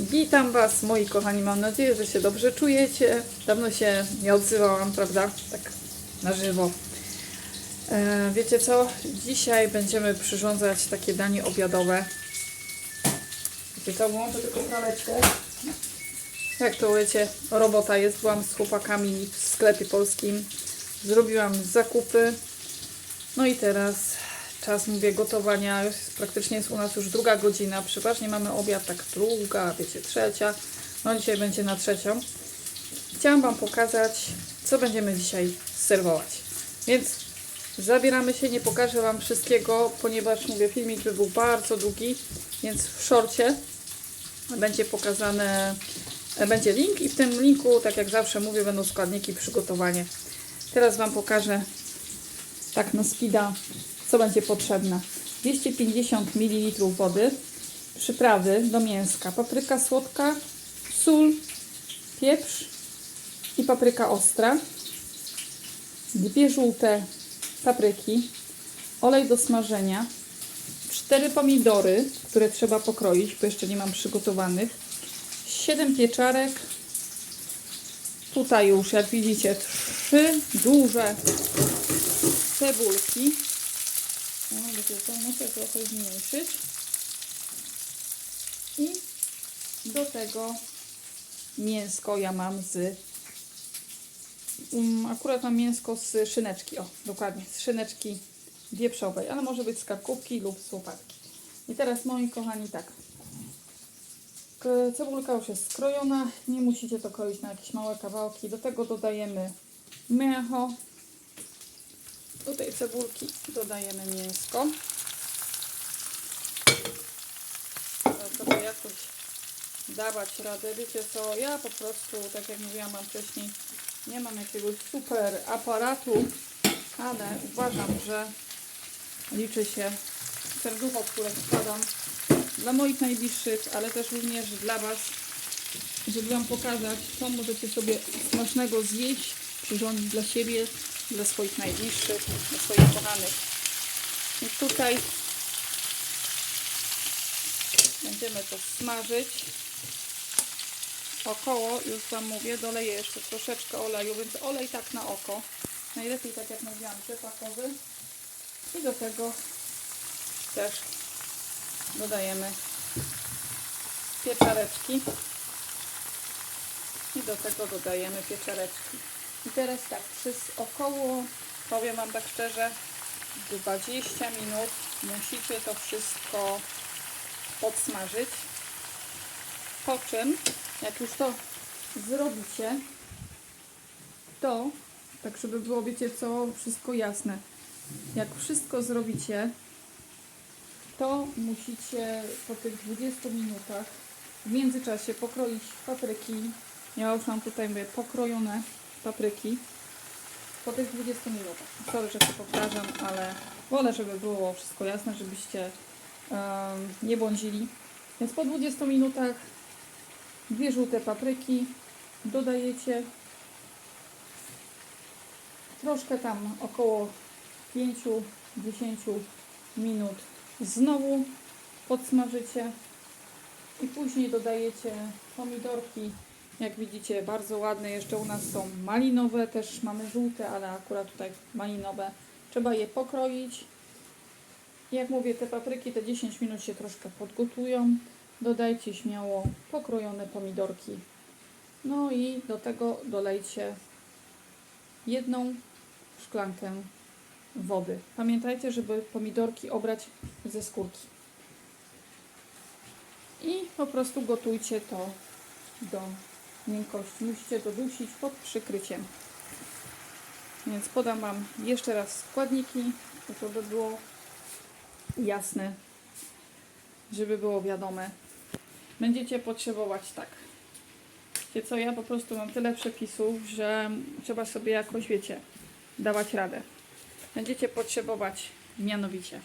Witam Was, moi kochani. Mam nadzieję, że się dobrze czujecie. Dawno się nie odzywałam, prawda? Tak na żywo. E, wiecie co? Dzisiaj będziemy przyrządzać takie danie obiadowe. Wiecie co? Włączę tylko praleczkę. Jak to wiecie, robota jest. Byłam z chłopakami w sklepie polskim. Zrobiłam zakupy. No i teraz czas, mówię, gotowania. Praktycznie jest u nas już druga godzina. Przeważnie mamy obiad tak druga, wiecie, trzecia. No dzisiaj będzie na trzecią. Chciałam Wam pokazać, co będziemy dzisiaj serwować. Więc zabieramy się, nie pokażę Wam wszystkiego, ponieważ mówię, filmik by był bardzo długi, więc w szorcie będzie pokazane, będzie link i w tym linku, tak jak zawsze mówię, będą składniki, przygotowanie. Teraz Wam pokażę tak na speeda, co będzie potrzebne. 250 ml wody, przyprawy do mięska, papryka słodka, sól, pieprz i papryka ostra, dwie żółte papryki, olej do smażenia, cztery pomidory, które trzeba pokroić, bo jeszcze nie mam przygotowanych, 7 pieczarek, tutaj już jak widzicie trzy duże cebulki. No, wiecie co, muszę trochę zmniejszyć. I do tego mięsko ja mam z... Um, akurat mam mięsko z szyneczki, o dokładnie, z szyneczki wieprzowej, ale może być z karkówki lub z łopatki. I teraz moi kochani tak, cebulka już jest skrojona, nie musicie to kroić na jakieś małe kawałki. Do tego dodajemy mięcho, do tej cebulki dodajemy mięsko. Trzeba jakoś dawać radę. Wiecie co, ja po prostu, tak jak mówiłam wcześniej, nie mam jakiegoś super aparatu, ale uważam, że liczy się serducho, które składam dla moich najbliższych, ale też również dla Was, żeby Wam pokazać, co możecie sobie smacznego zjeść, przyrządzić dla siebie, dla swoich najbliższych, dla swoich kochanych. Więc tutaj będziemy to smażyć. Około, już Wam mówię, doleję jeszcze troszeczkę oleju, więc olej tak na oko. Najlepiej, tak jak mówiłam, rzepakowy. I do tego też dodajemy pieczareczki. I do tego dodajemy pieczareczki. I teraz tak, przez około, powiem Wam tak szczerze, 20 minut musicie to wszystko podsmażyć. Po czym, jak już to zrobicie, to, tak żeby było, wiecie co, wszystko jasne. Jak wszystko zrobicie, to musicie po tych 20 minutach w międzyczasie pokroić papryki. Ja już mam tutaj pokrojone papryki po tych 20 minutach. Sorry, że to powtarzam, ale wolę, żeby było wszystko jasne, żebyście em, nie błądzili. Więc po 20 minutach dwie żółte papryki dodajecie troszkę tam około 5-10 minut znowu podsmażycie i później dodajecie pomidorki. Jak widzicie, bardzo ładne. Jeszcze u nas są malinowe, też mamy żółte, ale akurat tutaj malinowe. Trzeba je pokroić. Jak mówię, te papryki, te 10 minut się troszkę podgotują. Dodajcie śmiało pokrojone pomidorki. No i do tego dolejcie jedną szklankę wody. Pamiętajcie, żeby pomidorki obrać ze skórki. I po prostu gotujcie to do miękkości. Musicie to dusić pod przykryciem. Więc podam Wam jeszcze raz składniki, to by było jasne, żeby było wiadome. Będziecie potrzebować tak. Wiecie co, ja po prostu mam tyle przepisów, że trzeba sobie jakoś, wiecie, dawać radę będziecie potrzebować mianowicie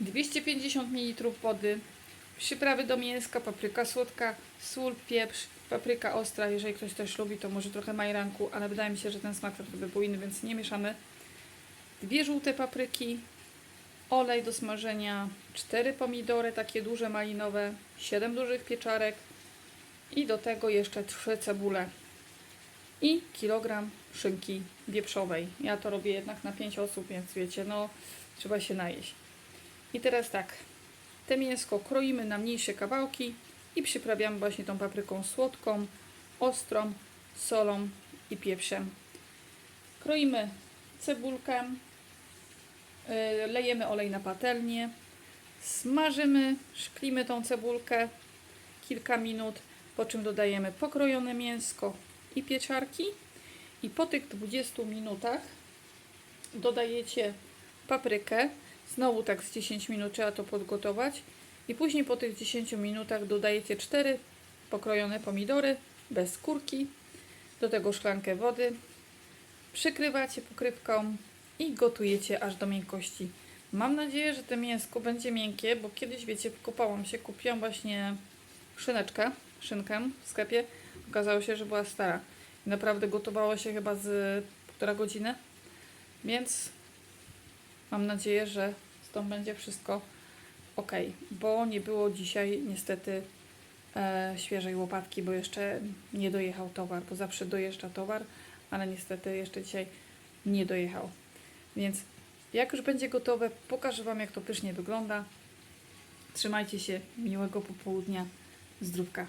250 ml wody, przyprawy do mięska, papryka słodka, sól, pieprz, papryka ostra, jeżeli ktoś też lubi, to może trochę majranku, ale wydaje mi się, że ten smak trochę by był inny, więc nie mieszamy. Dwie żółte papryki, olej do smażenia, 4 pomidory takie duże malinowe, 7 dużych pieczarek i do tego jeszcze 3 cebule i kilogram szynki wieprzowej. Ja to robię jednak na 5 osób, więc wiecie, no trzeba się najeść. I teraz tak, te mięsko kroimy na mniejsze kawałki i przyprawiamy właśnie tą papryką słodką, ostrą, solą i pieprzem. Kroimy cebulkę, yy, lejemy olej na patelnię, smażymy, szklimy tą cebulkę kilka minut, po czym dodajemy pokrojone mięsko i pieczarki. I po tych 20 minutach dodajecie paprykę, znowu tak z 10 minut trzeba to podgotować i później po tych 10 minutach dodajecie 4 pokrojone pomidory bez skórki, do tego szklankę wody, przykrywacie pokrywką i gotujecie aż do miękkości. Mam nadzieję, że to mięsko będzie miękkie, bo kiedyś, wiecie, kopałam się, kupiłam właśnie szyneczkę, szynkę w sklepie. Okazało się, że była stara. I naprawdę gotowało się chyba z półtora godziny, więc mam nadzieję, że z tą będzie wszystko ok, bo nie było dzisiaj niestety e, świeżej łopatki, bo jeszcze nie dojechał towar, bo zawsze dojeżdża towar, ale niestety jeszcze dzisiaj nie dojechał. Więc jak już będzie gotowe, pokażę Wam, jak to pysznie wygląda. Trzymajcie się, miłego popołudnia, zdrówka.